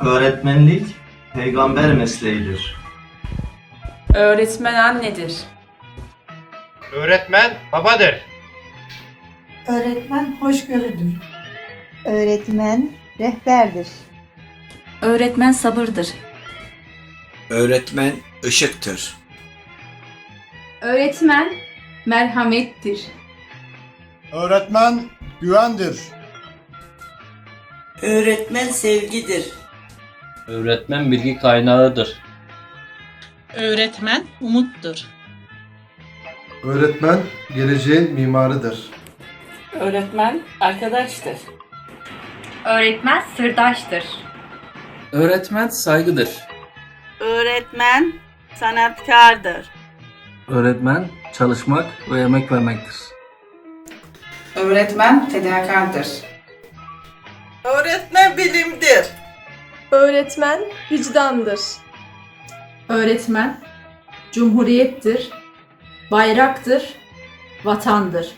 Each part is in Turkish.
Öğretmenlik peygamber mesleğidir. Öğretmen annedir. Öğretmen babadır. Öğretmen hoşgörüdür. Öğretmen rehberdir. Öğretmen sabırdır. Öğretmen ışıktır. Öğretmen merhamettir. Öğretmen güvendir. Öğretmen sevgidir. Öğretmen bilgi kaynağıdır. Öğretmen umuttur. Öğretmen geleceğin mimarıdır. Öğretmen arkadaştır. Öğretmen sırdaştır. Öğretmen saygıdır. Öğretmen sanatkardır. Öğretmen çalışmak ve emek vermektir. Öğretmen fedakardır. Öğretmen bilimdir. Öğretmen vicdandır. Öğretmen cumhuriyettir, bayraktır, vatandır.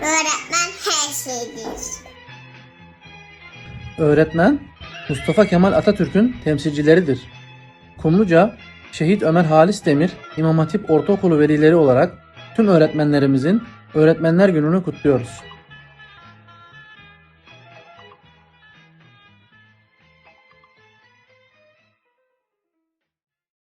Öğretmen her şeydir. Öğretmen Mustafa Kemal Atatürk'ün temsilcileridir. Kumluca, Şehit Ömer Halis Demir İmam Hatip Ortaokulu velileri olarak tüm öğretmenlerimizin Öğretmenler Günü'nü kutluyoruz.